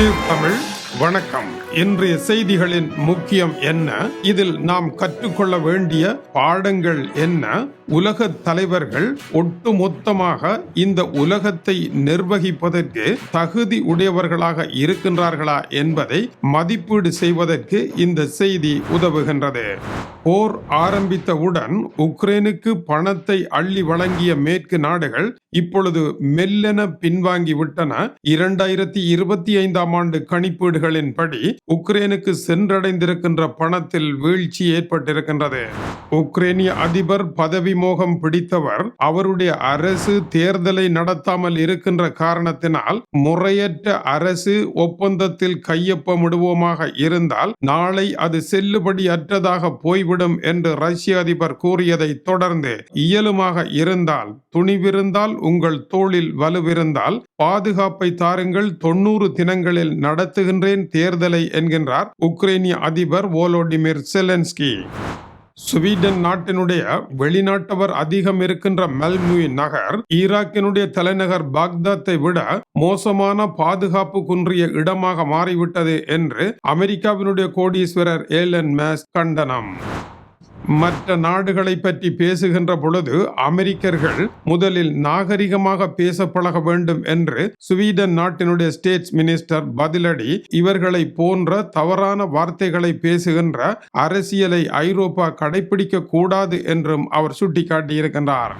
Tube Tamil வணக்கம். இன்றைய செய்திகளின் முக்கியம் என்ன? இதில் நாம் கற்றுக்கொள்ள வேண்டிய பாடங்கள் என்ன? உலக தலைவர்கள் ஒட்டுமொத்தமாக இந்த உலகத்தை நிர்வகிப்பதற்கு தகுதி உடையவர்களாக இருக்கின்றார்களா என்பதை மதிப்பீடு செய்வதற்கு இந்த செய்தி உதவுகின்றது. போர் ஆரம்பித்தவுடன் உக்ரைனுக்கு பணத்தை அள்ளி வழங்கிய மேற்கு நாடுகள் இப்பொழுது மெல்லென பின்வாங்கிவிட்டன. இரண்டாயிரத்தி இருபத்தி ஐந்தாம் ஆண்டு கணிப்பீடு கணிப்பீடுகளின்படி உக்ரைனுக்கு சென்றடைந்திருக்கின்ற பணத்தில் வீழ்ச்சி ஏற்பட்டிருக்கின்றது. உக்ரைனிய அதிபர் பதவி மோகம் பிடித்தவர் அவருடைய அரசு தேர்தலை நடத்தாமல் இருக்கின்ற காரணத்தினால் முறையற்ற அரசு ஒப்பந்தத்தில் கையொப்பமிடுவோமாக இருந்தால் நாளை அது செல்லுபடியற்றதாக போய்விடும் என்று ரஷ்ய அதிபர் கூறியதை தொடர்ந்து இயலுமாக இருந்தால் துணிவிருந்தால் உங்கள் தோளில் வலுவிருந்தால் பாதுகாப்பை தாருங்கள் தொண்ணூறு தினங்களில் நடத்துகின்றேன் தேர்தலை என்கின்றார் உக்ரைனிய அதிபர் வோலோடிமிர் செலன்ஸ்கி ஸ்வீடன் நாட்டினுடைய வெளிநாட்டவர் அதிகம் இருக்கின்ற மெல்முய் நகர் ஈராக்கினுடைய தலைநகர் பாக்தாத்தை விட மோசமான பாதுகாப்பு குன்றிய இடமாக மாறிவிட்டது என்று அமெரிக்காவினுடைய கோடீஸ்வரர் ஏலன் மேஸ் கண்டனம். மற்ற நாடுகளை பற்றி பேசுகின்ற பொழுது அமெரிக்கர்கள் முதலில் நாகரிகமாக பேச பழக வேண்டும் என்று ஸ்வீடன் நாட்டினுடைய ஸ்டேட்ஸ் மினிஸ்டர் பதிலடி இவர்களை போன்ற தவறான வார்த்தைகளை பேசுகின்ற அரசியலை ஐரோப்பா கடைபிடிக்க கூடாது என்றும் அவர் சுட்டிக்காட்டியிருக்கின்றார்.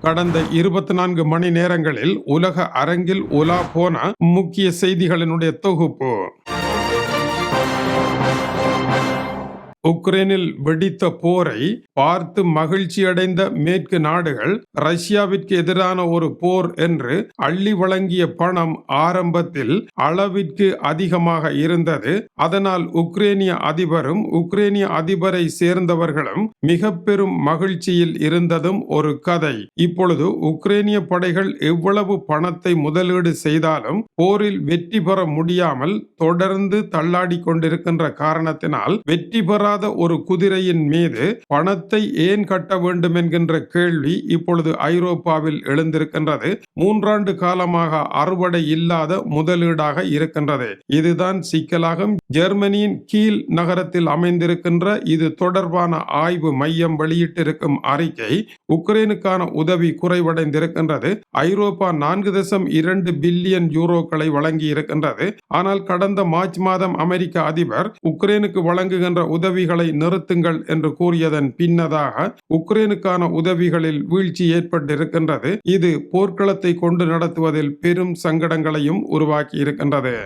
கடந்த இருபத்தி நான்கு மணி நேரங்களில் உலக அரங்கில் உலா போன முக்கிய செய்திகளினுடைய தொகுப்பு. உக்ரைனில் வெடித்த போரை பார்த்து மகிழ்ச்சி அடைந்த மேற்கு நாடுகள் ரஷ்யாவிற்கு எதிரான ஒரு போர் என்று அள்ளி வழங்கிய பணம் ஆரம்பத்தில் அளவிற்கு அதிகமாக இருந்தது. அதனால் உக்ரேனிய அதிபரும் உக்ரேனிய அதிபரை சேர்ந்தவர்களும் மிக பெரும் மகிழ்ச்சியில் இருந்ததும் ஒரு கதை. இப்பொழுது உக்ரேனிய படைகள் எவ்வளவு பணத்தை முதலீடு செய்தாலும் போரில் வெற்றி பெற முடியாமல் தொடர்ந்து தள்ளாடி கொண்டிருக்கின்ற காரணத்தினால் வெற்றி பெறாத ஒரு குதிரையின் மீது பணத்தை ஏன் கட்ட வேண்டும் என்கின்ற கேள்வி இப்பொழுது ஐரோப்பாவில் எழுந்திருக்கின்றது. மூன்றாண்டு காலமாக அறுவடை இல்லாத முதலீடாக இருக்கின்றது. இதுதான் சிக்கலாகும். ஜெர்மனியின் கீழ் நகரத்தில் அமைந்திருக்கின்ற இது தொடர்பான ஆய்வு மையம் வெளியிட்டிருக்கும் அறிக்கை உக்ரைனுக்கான உதவி குறைவடைந்திருக்கின்றது. ஐரோப்பா நான்கு தசம் இரண்டு பில்லியன் யூரோக்களை வழங்கி இருக்கின்றது ஆனால் கடந்த மார்ச் மாதம் அமெரிக்க அதிபர் உக்ரைனுக்கு வழங்குகின்ற உதவிகளை நிறுத்துங்கள் என்று கூறியதன் முன்னதாக உக்ரைனுக்கான உதவிகளில் வீழ்ச்சி ஏற்பட்டிருக்கின்றது. இது போர்க்களத்தை கொண்டு நடத்துவதில் பெரும் சங்கடங்களையும் உருவாக்கி இருக்கின்றது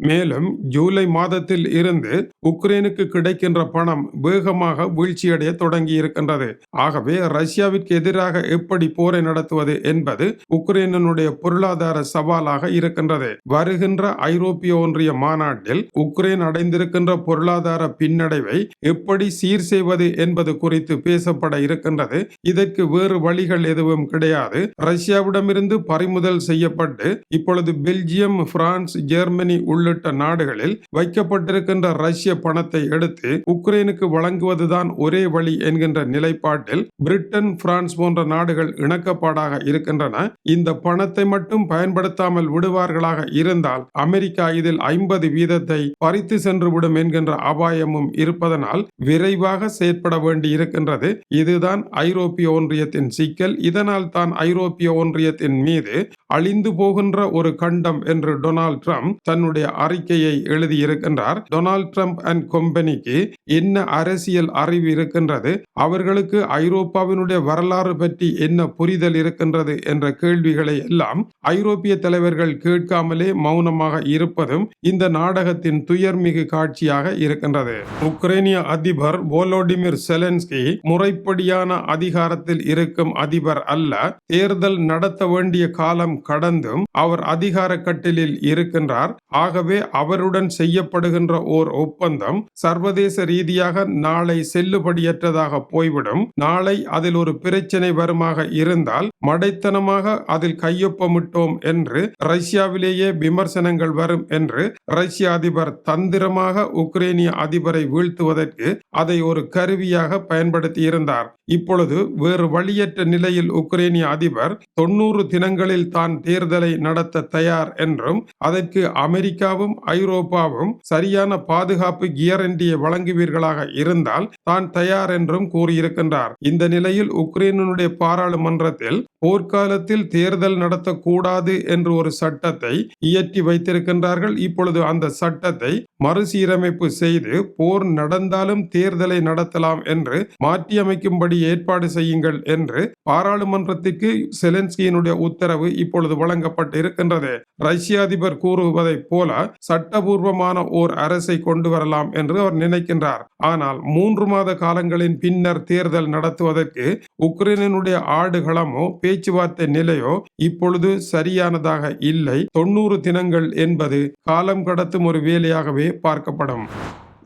மேலும் ஜூலை மாதத்தில் இருந்து உக்ரைனுக்கு கிடைக்கின்ற பணம் வேகமாக வீழ்ச்சியடைய தொடங்கி இருக்கின்றது ஆகவே ரஷ்யாவிற்கு எதிராக எப்படி போரை நடத்துவது என்பது உக்ரைனுடைய பொருளாதார சவாலாக இருக்கின்றது. வருகின்ற ஐரோப்பிய ஒன்றிய மாநாட்டில் உக்ரைன் அடைந்திருக்கின்ற பொருளாதார பின்னடைவை எப்படி சீர் செய்வது என்பது குறித்து பேசப்பட இருக்கின்றது. இதற்கு வேறு வழிகள் எதுவும் கிடையாது. ரஷ்யாவிடமிருந்து பறிமுதல் செய்யப்பட்டு இப்பொழுது பெல்ஜியம் பிரான்ஸ் ஜெர்மனி உள்ளிட்ட நாடுகளில் வைக்கப்பட்டிருக்கின்ற ரஷ்ய பணத்தை எடுத்து உக்ரைனுக்கு வழங்குவதுதான் ஒரே வழி என்கின்ற நிலைப்பாட்டில் பிரிட்டன் பிரான்ஸ் போன்ற நாடுகள் இணக்கப்பாடாக இருக்கின்றன. இந்த பணத்தை மட்டும் பயன்படுத்தாமல் விடுவார்களாக இருந்தால் அமெரிக்கா இதில் ஐம்பது வீதத்தை பறித்து சென்று விடும் என்கின்ற அபாயமும் இருப்பதனால் விரைவாக செயற்பட வேண்டி இருக்கின்றது இதுதான் ஐரோப்பிய ஒன்றியத்தின் சிக்கல். இதனால் தான் ஐரோப்பிய ஒன்றியத்தின் மீது அழிந்து போகின்ற ஒரு கண்டம் என்று டொனால்ட் ட்ரம்ப் தன்னுடைய அறிக்கையை எழுதியிருக்கின்றார். டொனால்ட் ட்ரம்ப் அண்ட் கம்பெனிக்கு என்ன அரசியல் அறிவு இருக்கின்றது? அவர்களுக்கு ஐரோப்பாவினுடைய வரலாறு பற்றி என்ன புரிதல் இருக்கின்றது? என்ற கேள்விகளை எல்லாம் ஐரோப்பிய தலைவர்கள் கேட்காமலே மௌனமாக இருப்பதும் இந்த நாடகத்தின் துயர்மிகு காட்சியாக இருக்கின்றது. உக்ரைனிய அதிபர் வோலோடிமிர் செலன்ஸ்கி முறைப்படியான அதிகாரத்தில் இருக்கும் அதிபர் அல்ல. தேர்தல் நடத்த வேண்டிய காலம் கடந்தும் அவர் அதிகார கட்டிலில் இருக்கின்றார். ஆகவே அவருடன் செய்யப்படுகின்ற ஓர் ஒப்பந்தம் சர்வதேச ரீதியாக நாளை செல்லுபடியற்றதாக போய்விடும். நாளை அதில் ஒரு பிரச்சனை வருமாக இருந்தால் மடைத்தனமாக அதில் கையொப்பமிட்டோம் என்று ரஷ்யாவிலேயே விமர்சனங்கள் வரும் என்று ரஷ்ய அதிபர் தந்திரமாக உக்ரைனிய அதிபரை வீழ்த்துவதற்கு அதை ஒரு கருவியாக பயன்படுத்தி இருந்தார் இப்பொழுது வேறு வழியற்ற நிலையில் உக்ரைனிய அதிபர் தொன்னூறு தினங்களில் தான் தான் தேர்தலை நடத்த தயார் என்றும் அதற்கு அமெரிக்காவும் ஐரோப்பாவும் சரியான பாதுகாப்பு கியரண்டியை வழங்குவீர்களாக இருந்தால் தான் தயார் என்றும் கூறியிருக்கின்றார். இந்த நிலையில் உக்ரைனுடைய பாராளுமன்றத்தில் போர்க்காலத்தில் தேர்தல் நடத்தக்கூடாது என்று ஒரு சட்டத்தை இயற்றி வைத்திருக்கின்றார்கள். இப்பொழுது அந்த சட்டத்தை மறுசீரமைப்பு செய்து போர் நடந்தாலும் தேர்தலை நடத்தலாம் என்று மாற்றியமைக்கும்படி ஏற்பாடு செய்யுங்கள் என்று பாராளுமன்றத்திற்கு செலன்ஸ்கியினுடைய உத்தரவு இப்பொழுது வழங்கப்பட்டு இருக்கின்றது. ரஷ்ய அதிபர் கூறுவதைப் போல சட்டபூர்வமான ஓர் அரசை கொண்டு வரலாம் என்று அவர் நினைக்கின்றார். ஆனால் மூன்று மாத காலங்களின் பின்னர் தேர்தல் நடத்துவதற்கு உக்ரைனுடைய ஆடுகளமோ பேச்சுவார்த்தை நிலையோ இப்பொழுது சரியானதாக இல்லை. தொண்ணூறு தினங்கள் என்பது காலம் கடத்தும் ஒரு வேலையாகவே பார்க்கப்படும்.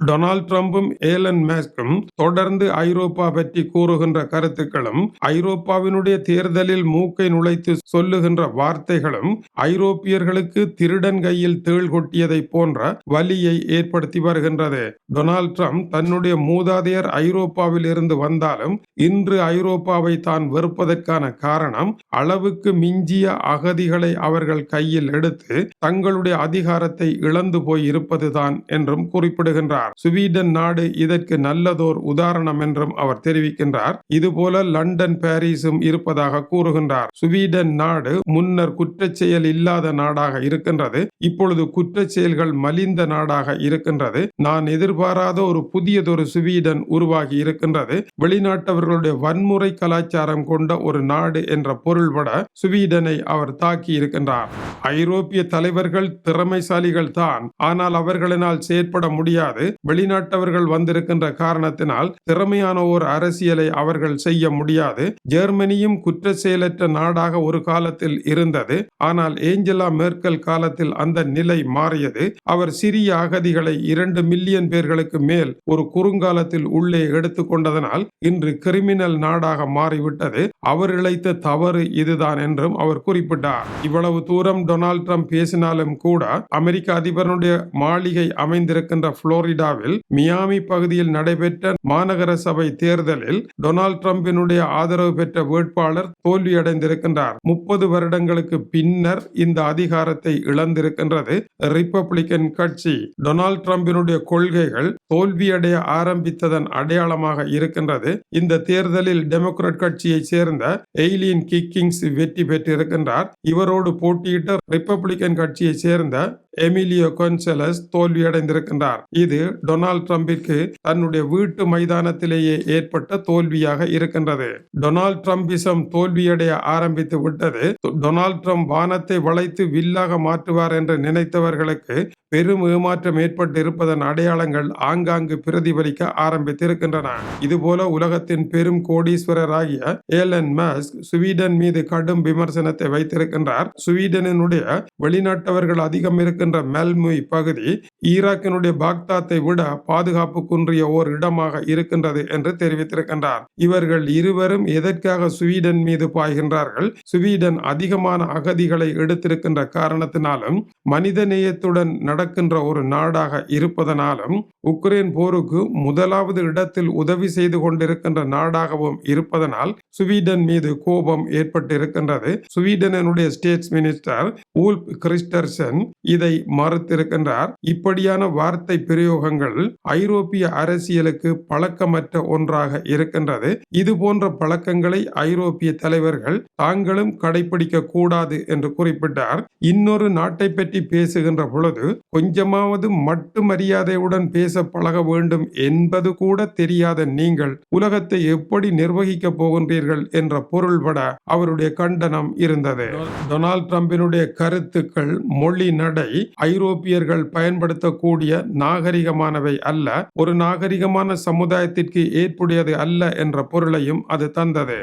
டொனால்ட் ட்ரம்பும் ஏலன் மேஸ்கும் தொடர்ந்து ஐரோப்பா பற்றி கூறுகின்ற கருத்துக்களும் ஐரோப்பாவினுடைய தேர்தலில் மூக்கை நுழைத்து சொல்லுகின்ற வார்த்தைகளும் ஐரோப்பியர்களுக்கு திருடன் கையில் தேள் கொட்டியதை போன்ற வலியை ஏற்படுத்தி வருகின்றது. டொனால்ட் ட்ரம்ப் தன்னுடைய மூதாதையர் ஐரோப்பாவில் இருந்து வந்தாலும் இன்று ஐரோப்பாவை தான் வெறுப்பதற்கான காரணம் அளவுக்கு மிஞ்சிய அகதிகளை அவர்கள் கையில் எடுத்து தங்களுடைய அதிகாரத்தை இழந்து போய் இருப்பதுதான் என்றும் குறிப்பிடுகின்றார். சுவீடன் நாடு இதற்கு நல்லதோர் உதாரணம் என்றும் அவர் தெரிவிக்கின்றார். இதுபோல லண்டன் பாரிஸும் இருப்பதாக கூறுகின்றார். சுவீடன் நாடு முன்னர் குற்றச்செயல் இல்லாத நாடாக இருக்கின்றது. இப்பொழுது குற்றச்செயல்கள் மலிந்த நாடாக இருக்கின்றது. நான் எதிர்பாராத ஒரு புதியதொரு சுவீடன் உருவாகி இருக்கின்றது. வெளிநாட்டவர்களுடைய வன்முறை கலாச்சாரம் கொண்ட ஒரு நாடு என்ற பொருள்பட சுவீடனை அவர் தாக்கி இருக்கின்றார். ஐரோப்பிய தலைவர்கள் திறமைசாலிகள் தான் ஆனால் அவர்களினால் செயற்பட முடியாது. வெளிநாட்டவர்கள் வந்திருக்கின்ற காரணத்தினால் திறமையான ஒரு அரசியலை அவர்கள் செய்ய முடியாது. ஜெர்மனியும் குற்ற செயலற்ற நாடாக ஒரு காலத்தில் இருந்தது. ஆனால் ஏஞ்சலா மேர்க்கல் காலத்தில் அந்த நிலை மாறியது. அவர் சிறிய அகதிகளை இரண்டு மில்லியன் பேர்களுக்கு மேல் ஒரு குறுங்காலத்தில் உள்ளே எடுத்துக்கொண்டதனால் இன்று கிரிமினல் நாடாக மாறிவிட்டது. அவர் இழைத்த தவறு இதுதான் என்றும் அவர் குறிப்பிட்டார். இவ்வளவு தூரம் டொனால்ட் ட்ரம்ப் பேசினாலும் கூட அமெரிக்க அதிபருடைய மாளிகை அமைந்திருக்கின்ற புளோரிடா புளோரிடாவில் மியாமி பகுதியில் நடைபெற்ற மாநகர சபை தேர்தலில் டொனால்ட் ட்ரம்பினுடைய ஆதரவு பெற்ற வேட்பாளர் தோல்வியடைந்திருக்கின்றார். முப்பது வருடங்களுக்கு பின்னர் இந்த அதிகாரத்தை இழந்திருக்கின்றது ரிப்பப்ளிகன் கட்சி. டொனால்ட் ட்ரம்பினுடைய கொள்கைகள் தோல்வியடைய ஆரம்பித்ததன் அடையாளமாக இருக்கின்றது. இந்த தேர்தலில் டெமோக்ராட் கட்சியை சேர்ந்த எய்லின் கிக்கிங்ஸ் வெற்றி பெற்றிருக்கின்றார். இவரோடு போட்டியிட்ட ரிப்பப்ளிக்கன் கட்சியை சேர்ந்த எமிலியோ கொன்சலஸ் தோல்வியடைந்திருக்கின்றார். இது டொனால்ட் ட்ரம்பிற்கு தன்னுடைய வீட்டு மைதானத்திலேயே ஏற்பட்ட தோல்வியாக இருக்கின்றது. டொனால்ட் ட்ரம்பிசம் தோல்வியடைய ஆரம்பித்து விட்டது. டொனால்ட் ட்ரம்ப் வானத்தை வளைத்து வில்லாக மாற்றுவார் என்று நினைத்தவர்களுக்கு பெரும் ஏமாற்றம் ஏற்பட்டு இருப்பதன் அடையாளங்கள் ஆங்காங்கு பிரதிபலிக்க ஆரம்பித்திருக்கின்றன. இதுபோல உலகத்தின் பெரும் கோடீஸ்வரராகிய ஏலன் மஸ்க் சுவீடன் மீது கடும் விமர்சனத்தை வைத்திருக்கின்றார். சுவீடனினுடைய வெளிநாட்டவர்கள் அதிகம் இருக்கின்ற மெல்முய் பகுதி ஈராக்கினுடைய பாக்தாத்தை விட பாதுகாப்பு குன்றிய ஓர் இடமாக இருக்கின்றது என்று தெரிவித்திருக்கின்றார். இவர்கள் இருவரும் எதற்காக சுவீடன் மீது பாய்கின்றார்கள்? சுவீடன் அதிகமான அகதிகளை எடுத்திருக்கின்ற காரணத்தினாலும் மனித நேயத்துடன் நடக்கின்ற ஒரு நாடாக இருப்பதனாலும் உக்ரைன் போருக்கு முதலாவது இடத்தில் உதவி செய்து கொண்டிருக்கின்ற நாடாகவும் இருப்பதனால் சுவீடன் மீது கோபம் ஏற்பட்டிருக்கின்றது. சுவீடனுடைய ஸ்டேட்ஸ் மினிஸ்டர் ஊல்ப் கிறிஸ்டர்சன் இதை மறுத்திருக்கின்றார். இப்படியான வார்த்தை பிரயோகங்கள் ஐரோப்பிய அரசியலுக்கு பழக்கமற்ற ஒன்றாக இருக்கின்றது. இது போன்ற பழக்கங்களை ஐரோப்பிய தலைவர்கள் தாங்களும் கடைபிடிக்க கூடாது என்று குறிப்பிட்டார். இன்னொரு நாட்டை பற்றி பேசுகின்ற பொழுது கொஞ்சமாவது மட்டு மரியாதையுடன் பேச பழக வேண்டும் என்பது கூட தெரியாத நீங்கள் உலகத்தை எப்படி நிர்வகிக்க போகின்றீர்கள் என்ற பொருள்பட அவருடைய கண்டனம் இருந்தது. டொனால்ட் ட்ரம்பினுடைய கருத்துக்கள் மொழி நடை ஐரோப்பியர்கள் பயன்படுத்த பயன்படுத்தக்கூடிய நாகரிகமானவை அல்ல. ஒரு நாகரிகமான சமுதாயத்திற்கு ஏற்புடையது அல்ல என்ற பொருளையும் அது தந்தது.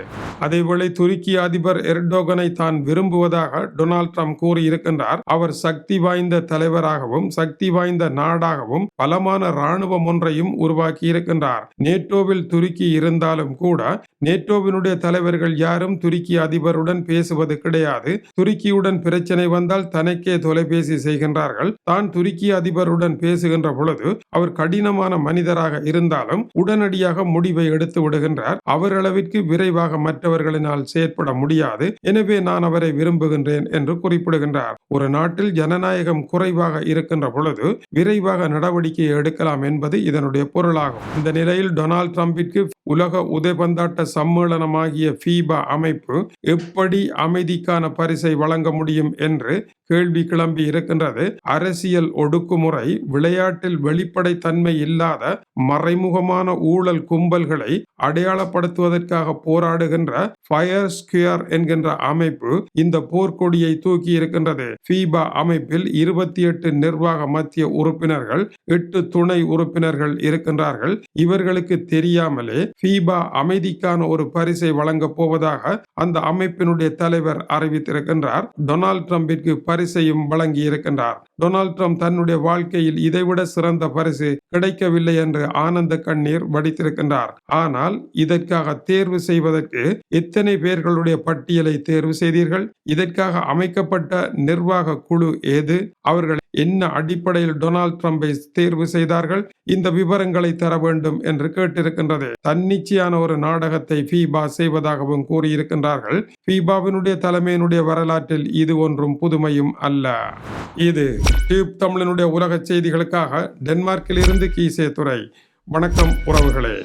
அதேவேளை துருக்கி அதிபர் எர்டோகனை தான் விரும்புவதாக டொனால்ட் ட்ரம்ப் கூறியிருக்கின்றார். அவர் சக்தி வாய்ந்த தலைவராகவும் சக்தி வாய்ந்த நாடாகவும் பலமான இராணுவம் ஒன்றையும் உருவாக்கி இருக்கின்றார் நேட்டோவில் துருக்கி இருந்தாலும் கூட நேட்டோவினுடைய தலைவர்கள் யாரும் துருக்கி அதிபருடன் பேசுவது கிடையாது. துருக்கியுடன் பிரச்சனை வந்தால் தனக்கே தொலைபேசி செய்கின்றார்கள். தான் துருக்கி அதிபர் அதிபருடன் பேசுகின்ற பொழுது அவர் கடினமான மனிதராக இருந்தாலும் உடனடியாக முடிவை எடுத்து விடுகின்றார். அவரளவிற்கு விரைவாக மற்றவர்களினால் செயற்பட முடியாது. எனவே நான் அவரை விரும்புகின்றேன் என்று குறிப்பிடுகின்றார். ஒரு நாட்டில் ஜனநாயகம் குறைவாக இருக்கின்ற பொழுது விரைவாக நடவடிக்கை எடுக்கலாம் என்பது இதனுடைய பொருளாகும். இந்த நிலையில் டொனால்ட் டிரம்பிற்கு உலக உதைபந்தாட்ட சம்மேளனமாகிய ஃபீபா அமைப்பு எப்படி அமைதிக்கான பரிசை வழங்க முடியும் என்று கேள்வி கிளம்பி இருக்கின்றது. அரசியல் ஒடுக்குமுறை விளையாட்டில் வெளிப்படைத்தன்மை இல்லாத மறைமுகமான ஊழல் கும்பல்களை அடையாளப்படுத்துவதற்காக போராடுகின்ற ஃபயர் ஸ்கியர் என்கின்ற அமைப்பு இந்த போர்க்கொடியை தூக்கி இருக்கின்றது. ஃபீபா அமைப்பில் இருபத்தி எட்டு நிர்வாக மத்திய உறுப்பினர்கள் எட்டு துணை உறுப்பினர்கள் இருக்கின்றார்கள். இவர்களுக்கு தெரியாமலே ஃபீபா அமைதிக்கான ஒரு பரிசை வழங்கப் போவதாக அந்த அமைப்பினுடைய தலைவர் அறிவித்திருக்கின்றார். டொனால்ட் ட்ரம்பிற்கு பரிசையும் வழங்கி இருக்கின்றார் டொனால்ட் ட்ரம்ப் தன்னுடைய வாழ்க்கையில் இதைவிட சிறந்த பரிசு கிடைக்கவில்லை என்று ஆனந்த கண்ணீர் வடித்திருக்கின்றார். ஆனால் இதற்காக தேர்வு செய்வதற்கு எத்தனை பேர்களுடைய பட்டியலை தேர்வு செய்தீர்கள்? இதற்காக அமைக்கப்பட்ட நிர்வாக குழு ஏது? அவர்கள் என்ன அடிப்படையில் டொனால்ட் ட்ரம்பை தேர்வு செய்தார்கள்? இந்த விவரங்களை தர வேண்டும் என்று கேட்டிருக்கின்றது. தன்னிச்சையான ஒரு நாடகத்தை ஃபீபா செய்வதாகவும் கூறியிருக்கின்றார்கள். ஃபீபாவினுடைய தலைமையினுடைய வரலாற்றில் இது ஒன்றும் புதுமையும் அல்ல. இது டியூப் தமிழனுடைய உலக செய்திகளுக்காக டென்மார்க்கில் இருந்து கீசே துறை வணக்கம் உறவுகளே.